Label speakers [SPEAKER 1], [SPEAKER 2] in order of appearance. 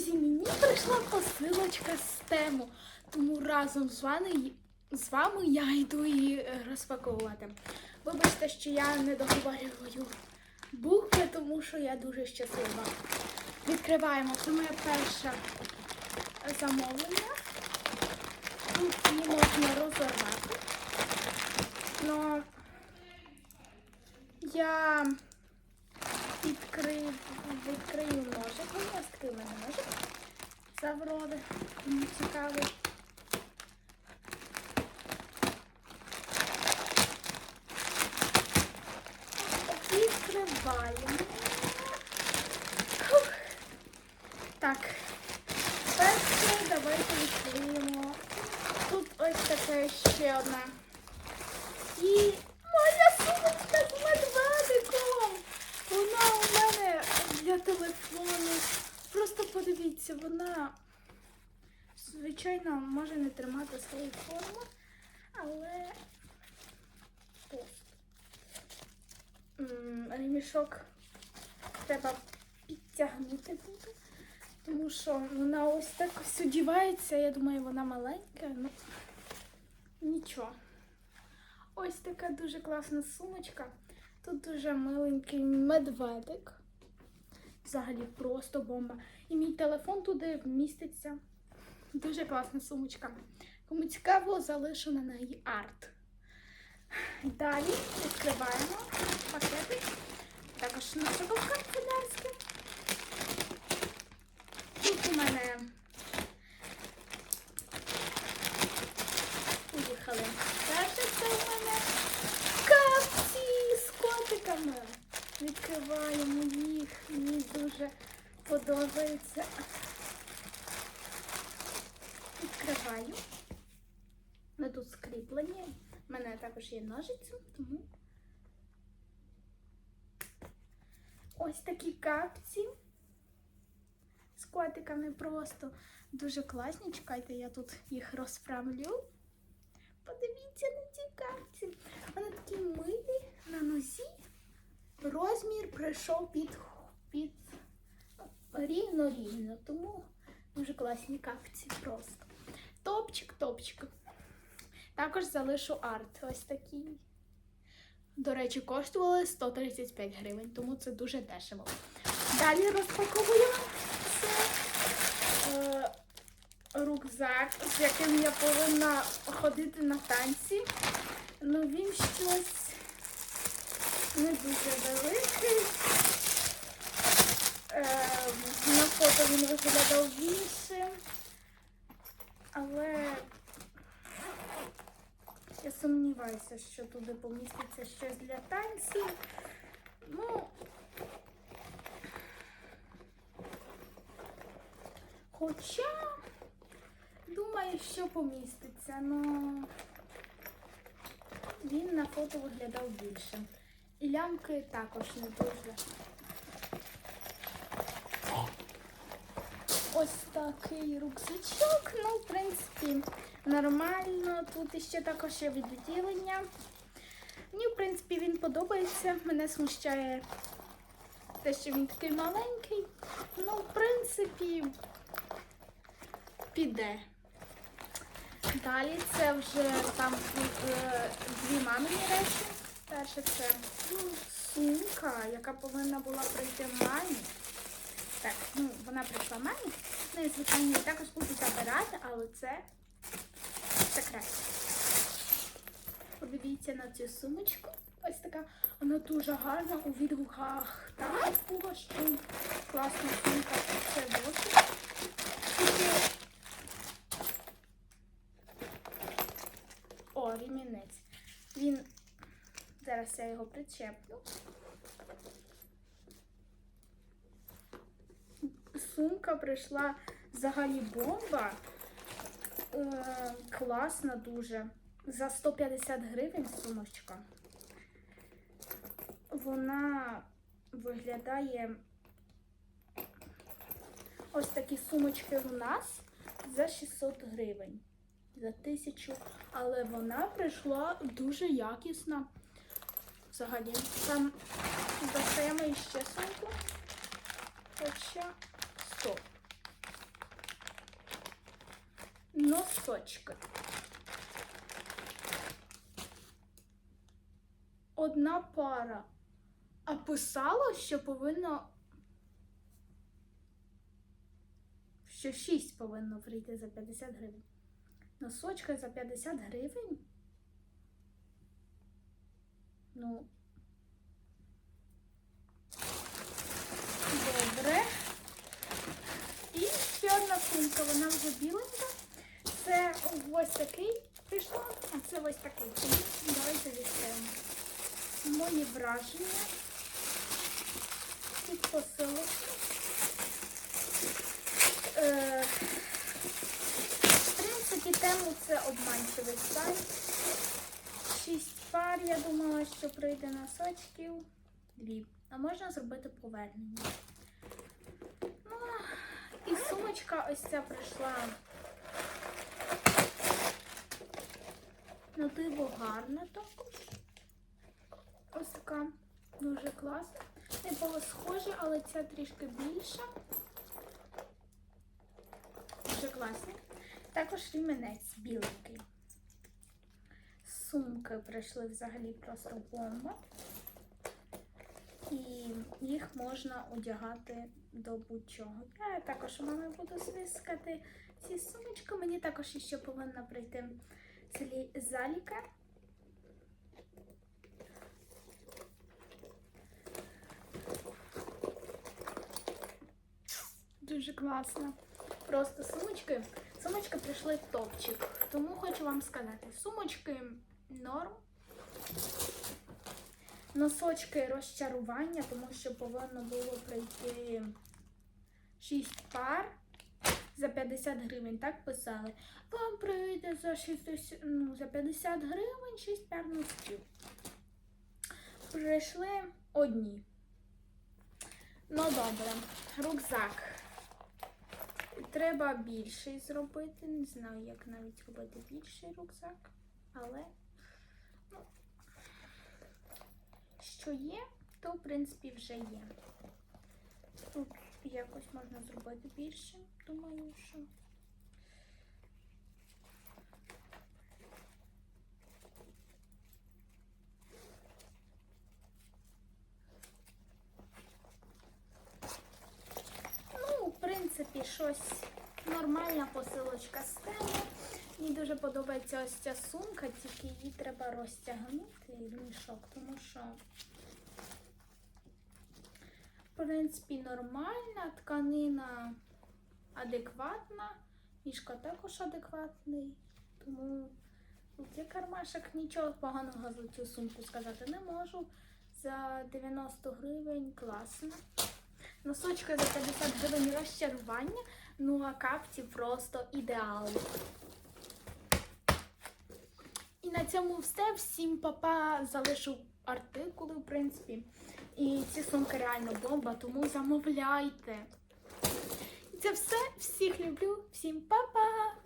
[SPEAKER 1] Друзі, мені прийшла посилочка з тему, тому разом з вами, з вами я йду її е, розпаковувати. Вибачте, що я не договорюю букви, тому що я дуже щаслива. Відкриваємо. Це моє перше замовлення. Тут її можна розорвати. Но я відкрив, відкрию ножик. Такий мене ножик. Завроди. Кому цікавий. Відкриваємо. Фух. Так. Перше давайте відкриємо. Тут ось таке ще одне. І моя сумочка з медведиком. Вона у мене для телефону. Просто подивіться, вона звичайно може не тримати свою форму, але. Ремішок треба підтягнути буде. Тому що вона ось так ось одівається. Я думаю, вона маленька. Ну нічого. Ось така дуже класна сумочка. Тут дуже миленький медведик. Взагалі просто бомба. І мій телефон туди вміститься. Дуже класна сумочка. Кому цікаво, залишу на неї арт. Далі відкриваємо пакети. Також наша канцелярська. Тут у мене Поїхали. Перше це у мене капці з котиками. Відкриваємо їх. Мені дуже подобається. Відкриваю. Ми тут. У мене також є ножиці, тому ось такі капці з котиками просто дуже класні. Чекайте, я тут їх розправлю. Подивіться на ці капці. Вони такі милі на нозі. Розмір прийшов під, під рівно-рівно, тому дуже класні капці просто. Топчик, топчик. Також залишу арт. Ось такий. До речі, коштували 135 гривень, тому це дуже дешево. Далі розпаковуємо це е, рюкзак, з яким я повинна ходити на танці. Ну він щось не дуже великий. Е, на фото він виглядав більше, але сумніваюся, що туди поміститься щось для танців. Ну, хоча, думаю, що поміститься, ну він на фото виглядав більше. І лямки також не дуже. Ось такий рюкзачок. Ну, в принципі, нормально. Тут ще також є відділення. Мені, в принципі, він подобається. Мене смущає те, що він такий маленький. Ну, в принципі, піде. Далі це вже там е, дві мамині речі. Перше це ну, сумка, яка повинна була прийти мамі. Так, ну вона прийшла мамі. Ну звичайно також буду забирати, але це секрет. Подивіться на цю сумочку. Ось така. Вона дуже гарна у відгуках. Так, була що класна сумка. Це досить. О, ремінець. Він. Зараз я його причеплю. Сумка прийшла взагалі бомба. Е, класна дуже. За 150 гривень сумочка. Вона виглядає. Ось такі сумочки у нас за 600 гривень. За тисячу. Але вона прийшла дуже якісна. Взагалі. Там достаємо іще сумку. Хоча стоп. Носочки. Одна пара. А писало, що повинно. Що 6 повинно прийти за 50 гривень. Носочки за 50 гривень? Ну. Добре. І ще одна сумка, вона вже біленька. Це ось такий прийшла, а це ось такий. Тому Давайте відкриємо. Мої враження від посилочки. Е, в принципі, тему це обманчивий сайт. Шість пар, я думала, що прийде носочків. Дві. А можна зробити повернення. Ну, і сумочка ось ця прийшла. На диво гарна також. Ось така дуже класна. Не було схожі, але ця трішки більша. Дуже класний. Також ріменець біленький. Сумки прийшли взагалі просто бомба. І їх можна одягати до будь-чого. Я також мами буду свискати ці сумочки. Мені також ще повинна прийти злі- заліка. Дуже класно. Просто сумочки. Сумочки прийшли топчик. Тому хочу вам сказати, сумочки норм. Носочки розчарування, тому що повинно було прийти 6 пар за 50 гривень. Так писали. Вам прийде за 60, ну, за 50 гривень 6 пар носків. Прийшли одні. Ну добре, рюкзак. Треба більший зробити. Не знаю, як навіть робити більший рюкзак, але ну, що є, то в принципі вже є. Тут якось можна зробити більше, думаю, що. Ну, в принципі, щось нормальна посилочка з теми. Мені дуже подобається ось ця сумка, тільки її треба розтягнути мішок, тому що, в принципі, нормальна, тканина адекватна, мішка також адекватний, тому тут є кармашок, нічого поганого за цю сумку сказати не можу. За 90 гривень класно. Носочки за 50 гривень розчарування, ну а капці просто ідеально. І на цьому все. Всім папа залишу артикули, в принципі. І ці сумки реально бомба, тому замовляйте. І це все. Всіх люблю. Всім па-па!